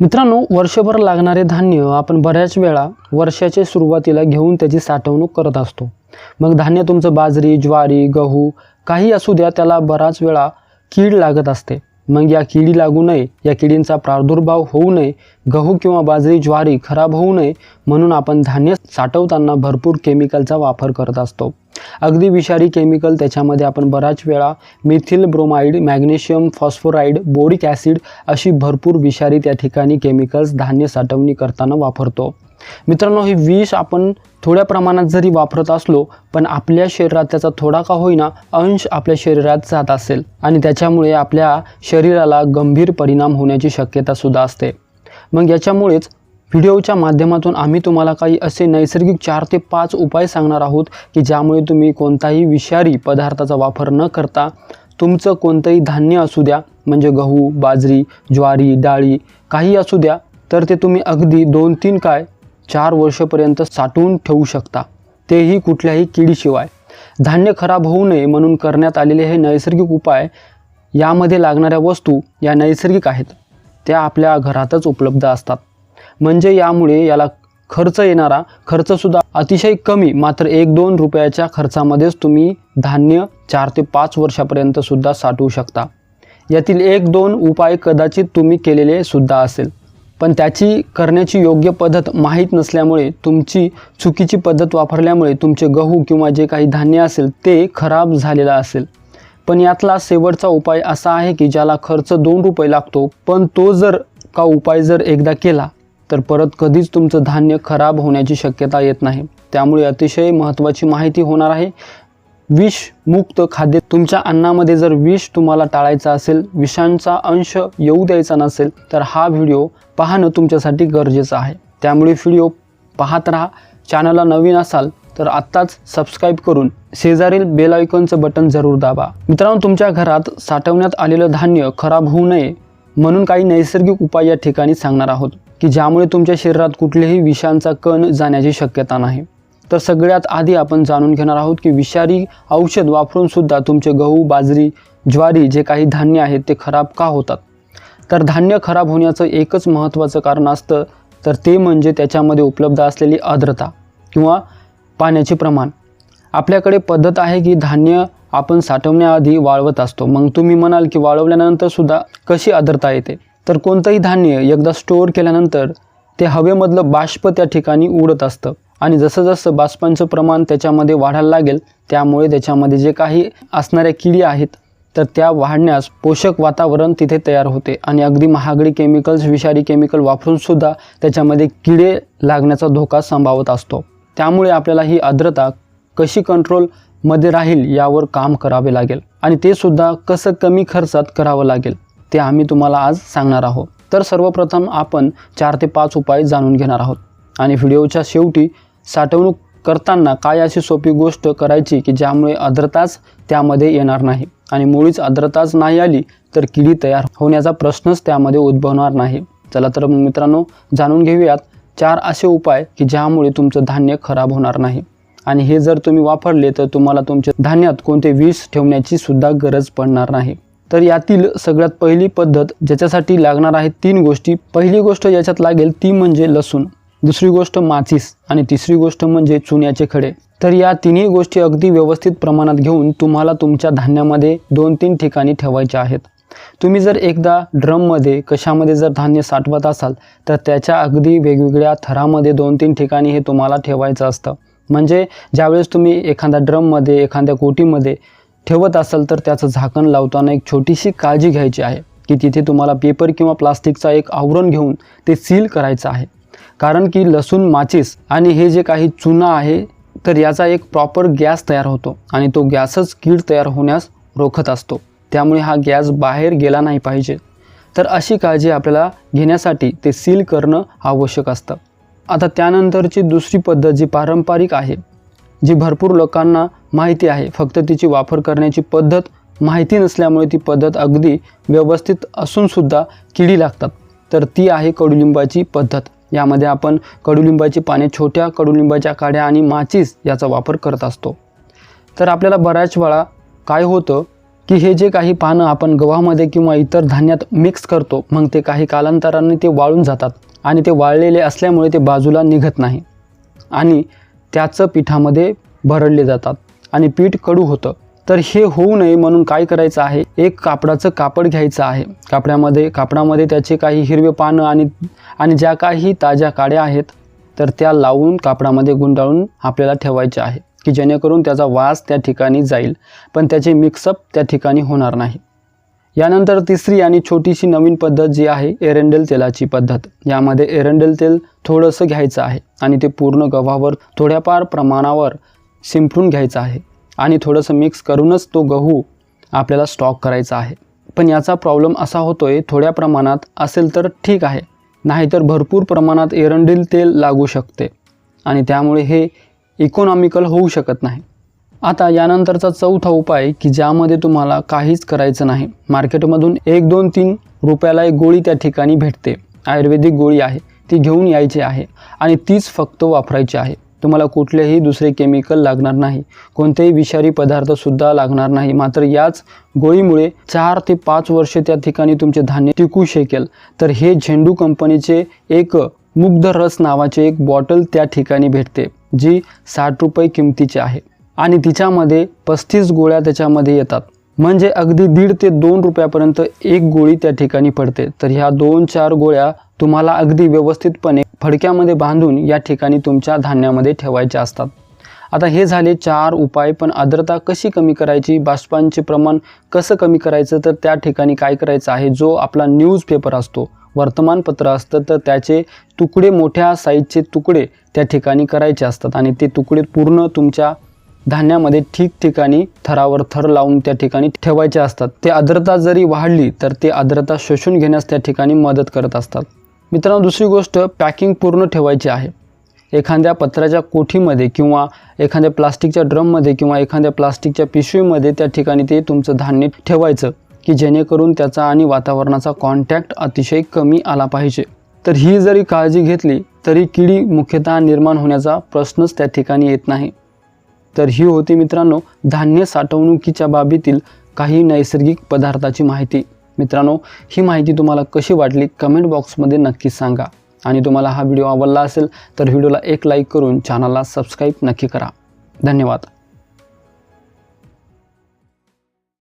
मित्रांनो वर्षभर लागणारे धान्य आपण बऱ्याच वेळा वर्षाच्या सुरुवातीला घेऊन त्याची साठवणूक करत असतो. मग धान्य तुमचं बाजरी ज्वारी गहू काही असू द्या त्याला बराच वेळा कीड लागत असते. मग या किडी लागू नये. या किडींचा प्रादुर्भाव होऊ नये. गहू किंवा बाजरी ज्वारी खराब होऊ नये म्हणून आपण धान्य साठवताना भरपूर केमिकलचा वापर करत असतो. अगदी विषारी केमिकल त्याच्यामध्ये आपण बऱ्याच वेळा methyl bromide magnesium phosphide boric acid अशी भरपूर विषारी त्या ठिकाणी केमिकल्स धान्य साठवणी करताना वापरतो. मित्रांनो हे विष आपण थोड्या प्रमाणात जरी वापरत असलो पण आपल्या शरीरात त्याचा थोडा का होईना अंश आपल्या शरीरात जात असेल आणि त्याच्यामुळे आपल्या शरीराला गंभीर परिणाम होण्याची शक्यता सुद्धा असते. मग याच्यामुळेच व्हिडिओच्या माध्यमातून आम्ही तुम्हाला काही असे नैसर्गिक चार ते पाच उपाय सांगणार आहोत की ज्यामुळे तुम्ही कोणताही विषारी पदार्थाचा वापर न करता तुमचं कोणतंही धान्य असू द्या म्हणजे गहू बाजरी ज्वारी डाळी काही असू द्या तर ते तुम्ही अगदी दोन तीन काय चार वर्षपर्यंत साठवून ठेवू शकता. तेही कुठल्याही किडीशिवाय. धान्य खराब होऊ नये म्हणून करण्यात आलेले हे नैसर्गिक उपाय यामध्ये लागणाऱ्या वस्तू या नैसर्गिक आहेत. त्या आपल्या घरातच उपलब्ध असतात. म्हणजे यामुळे याला खर्च येणारा खर्चसुद्धा अतिशय कमी मात्र एक दोन रुपयाच्या खर्चामध्येच तुम्ही धान्य चार ते पाच वर्षापर्यंत सुद्धा साठवू शकता. यातील एक दोन उपाय कदाचित तुम्ही केलेले सुद्धा असेल. पण त्याची करण्याची योग्य पद्धत माहीत नसल्यामुळे तुमची चुकीची पद्धत वापरल्यामुळे तुमचे गहू किंवा जे काही धान्य असेल ते खराब झालेलं असेल. पण यातला शेवटचा उपाय असा आहे की ज्याला खर्च दोन रुपये लागतो पण तो जर का उपाय जर एकदा केला तर परत कधीच तुमचं धान्य खराब होण्याची शक्यता येत नाही. त्यामुळे अतिशय महत्त्वाची माहिती होणार आहे. विषमुक्त खाद्य तुमच्या अन्नामध्ये जर विष तुम्हाला टाळायचं असेल विषांचा अंश येऊ द्यायचा नसेल तर हा व्हिडिओ पाहणं तुमच्यासाठी गरजेचं आहे. त्यामुळे व्हिडिओ पाहत राहा. चॅनलला नवीन असाल तर आत्ताच सबस्क्राईब करून शेजारील बेल आयकॉनचं बटन जरूर दाबा. मित्रांनो तुमच्या घरात साठवण्यात आलेलं धान्य खराब होऊ नये म्हणून काही नैसर्गिक उपाय या ठिकाणी सांगणार आहोत की ज्यामुळे तुमच्या शरीरात कुठलेही विषांचा कण जाण्याची शक्यता नाही. तर सगळ्यात आधी आपण जाणून घेणार आहोत की विषारी औषध वापरूनसुद्धा तुमचे गहू बाजरी ज्वारी जे काही धान्य आहेत ते खराब का होतात? तर धान्य खराब होण्याचं एकच महत्त्वाचं कारण असतं तर ते म्हणजे त्याच्यामध्ये उपलब्ध असलेली आर्द्रता किंवा पाण्याचे प्रमाण. आपल्याकडे पद्धत आहे की धान्य आपण साठवण्याआधी वाळवत असतो. मग तुम्ही म्हणाल की वाळवल्यानंतर सुद्धा कशी आर्द्रता येते? तर कोणतंही धान्य एकदा स्टोअर केल्यानंतर ते हवेमधलं बाष्प त्या ठिकाणी उडत असतं. आणि जसं जसं बाष्पांचं प्रमाण त्याच्यामध्ये वाढायला लागेल त्यामुळे त्याच्यामध्ये जे काही असणाऱ्या किडी आहेत तर त्या वाढण्यास पोषक वातावरण तिथे तयार होते. आणि अगदी महागडी केमिकल्स विषारी केमिकल वापरूनसुद्धा त्याच्यामध्ये किडे लागण्याचा धोका संभावत असतो. त्यामुळे आपल्याला ही आर्द्रता कशी कंट्रोलमध्ये राहील यावर काम करावे लागेल. आणि ते सुद्धा कसं कमी खर्चात करावं लागेल ते आम्ही तुम्हाला आज सांगणार आहोत. तर सर्वप्रथम आपण चार ते पाच उपाय जाणून घेणार आहोत. आणि व्हिडिओच्या शेवटी साठवणूक करताना काय अशी सोपी गोष्ट करायची की ज्यामुळे आर्द्रताच त्यामध्ये येणार नाही? आणि मुळीच आर्द्रताच नाही आली तर किडी तयार होण्याचा प्रश्नच त्यामध्ये उद्भवणार नाही. चला तर मग मित्रांनो जाणून घेऊयात चार असे उपाय की ज्यामुळे तुमचं धान्य खराब होणार नाही. आणि हे जर तुम्ही वापरले तर तुम्हाला तुमच्या धान्यात कोणते विष ठेवण्याची सुद्धा गरज पडणार नाही. तर यातील सगळ्यात पहिली पद्धत ज्याच्यासाठी लागणार आहे तीन गोष्टी. पहिली गोष्ट याच्यात लागेल ती म्हणजे लसूण. दुसरी गोष्ट माचीस आणि तिसरी गोष्ट म्हणजे चुन्याचे खडे. तर या तिन्ही गोष्टी अगदी व्यवस्थित प्रमाणात घेऊन तुम्हाला तुमच्या धान्यामध्ये दोन तीन ठिकाणी ठेवायच्या आहेत. तुम्ही जर एकदा ड्रममध्ये कशामध्ये जर धान्य साठवत असाल तर त्याच्या अगदी वेगवेगळ्या थरामध्ये दोन तीन ठिकाणी हे तुम्हाला ठेवायचं असतं. म्हणजे ज्यावेळेस तुम्ही एखाद्या ड्रममध्ये एखाद्या कोटीमध्ये ठेवत असाल तर त्याचं झाकण लावताना एक छोटीशी काळजी घ्यायची आहे की तिथे तुम्हाला पेपर किंवा प्लास्टिकचा एक आवरण घेऊन ते सील करायचं आहे. कारण की लसूण माचीस आणि हे जे काही चुना आहे तर याचा एक प्रॉपर गॅस तयार होतो आणि तो गॅसच कीड तयार होण्यास रोखत असतो. त्यामुळे हा गॅस बाहेर गेला नाही पाहिजे. तर अशी काळजी आपल्याला घेण्यासाठी ते सील करणं आवश्यक असतं. आता त्यानंतरची दुसरी पद्धत जी पारंपरिक आहे जी भरपूर लोकांना माहिती आहे फक्त तिची वापर करण्याची पद्धत माहिती नसल्यामुळे ती पद्धत अगदी व्यवस्थित असूनसुद्धा किडी लागतात. तर ती आहे कडुलिंबाची पद्धत. यामध्ये आपण कडुलिंबाची पाने छोट्या कडुलिंबाच्या काड्या आणि माचीस याचा वापर करत असतो. तर आपल्याला बऱ्याच वेळा काय होतं की हे जे काही पानं आपण गव्हामध्ये किंवा इतर धान्यात मिक्स करतो मग ते काही कालांतराने ते वाळून जातात आणि ते वाळलेले असल्यामुळे ते बाजूला निघत नाही आणि त्याचं पिठामध्ये भरडले जातात आणि पीठ कडू होतं. तर हे होऊ नये म्हणून काय करायचं आहे? एक कापडाचं कापड घ्यायचं आहे. कापडामध्ये कापडामध्ये त्याचे काही हिरवे पानं आणि आणि ज्या काही ताज्या काड्या आहेत तर त्या लावून कापडामध्ये गुंडाळून आपल्याला ठेवायचे आहे की जेणेकरून त्याचा वास त्या ठिकाणी जाईल. पण त्याचे मिक्सअप त्या ठिकाणी होणार नाही. यानंतर तिसरी आणि छोटीशी नवीन पद्धत जी आहे एरंडेल तेलाची पद्धत. यामध्ये एरंडेल तेल थोडंसं घ्यायचं आहे आणि ते पूर्ण गव्हावर थोड्याफार प्रमाणावर शिंपडून घ्यायचं आहे. आणि थोडंसं मिक्स करूनच तो गहू आपल्याला स्टॉक करायचा आहे. पण याचा प्रॉब्लेम असा होतो आहे थोड्या प्रमाणात असेल तर ठीक आहे. नाहीतर भरपूर प्रमाणात एरंडील तेल लागू शकते. आणि त्यामुळे हे इकॉनॉमिकल होऊ शकत नाही. आता यानंतरचा चौथा उपाय की ज्यामध्ये तुम्हाला काहीच करायचं नाही. मार्केटमधून एक दोन तीन रुपयाला एक गोळी त्या ठिकाणी भेटते. आयुर्वेदिक गोळी आहे ती घेऊन यायची आहे. आणि तीच फक्त वापरायची आहे. तुम्हाला कुठलेही दुसरे केमिकल लागणार नाही. कोणतेही विषारी पदार्थसुद्धा लागणार नाही. मात्र याच गोळीमुळे चार ते पाच वर्षे त्या ठिकाणी तुमचे धान्य टिकू शकेल. तर हे झेंडू कंपनीचे एक मुग्ध रस नावाचे एक बॉटल त्या ठिकाणी भेटते जी साठ रुपये किमतीची आहे. आणि तिच्यामध्ये पस्तीस गोळ्या त्याच्यामध्ये येतात. म्हणजे अगदी दीड ते दोन रुपयापर्यंत एक गोळी त्या ठिकाणी पडते. तर ह्या दोन चार गोळ्या तुम्हाला अगदी व्यवस्थितपणे फडक्यामध्ये बांधून या ठिकाणी तुमच्या धान्यामध्ये ठेवायचे असतात. आता हे झाले चार उपाय पण आर्द्रता कशी कमी करायची बाष्पांचे प्रमाण कसं कमी करायचं तर त्या ठिकाणी काय करायचं आहे जो आपला न्यूजपेपर असतो वर्तमानपत्र असतं तर त्याचे तुकडे मोठ्या साईजचे तुकडे त्या ठिकाणी करायचे असतात. आणि ते तुकडे पूर्ण तुमच्या धान्यामध्ये ठिकठिकाणी थरावर थर लावून त्या ठिकाणी ठेवायचे असतात. ते आर्द्रता जरी वाढली तर ते आर्द्रता शोषून घेण्यास त्या ठिकाणी मदत करत असतात. मित्रांनो दुसरी गोष्ट पॅकिंग पूर्ण ठेवायची आहे. एखाद्या पत्राच्या कोठीमध्ये किंवा एखाद्या प्लास्टिकच्या ड्रममध्ये किंवा एखाद्या प्लास्टिकच्या पिशवीमध्ये त्या ठिकाणी ते तुमचं धान्य ठेवायचं की जेणेकरून त्याचा आणि वातावरणाचा कॉन्टॅक्ट अतिशय कमी आला पाहिजे. तर ही जरी काळजी घेतली तरी किडी मुख्यतः निर्माण होण्याचा प्रश्नच त्या ठिकाणी येत नाही. तर ही होती मित्रांनो धान्य साठवणुकीच्या बाबीतील काही नैसर्गिक पदार्थाची माहिती. मित्रांनो ही माहिती तुम्हाला कशी वाटली कमेंट बॉक्समध्ये नक्की सांगा. आणि तुम्हाला हा व्हिडिओ आवडला असेल तर व्हिडिओला एक लाईक करून चॅनलला सबस्क्राईब नक्की करा. धन्यवाद.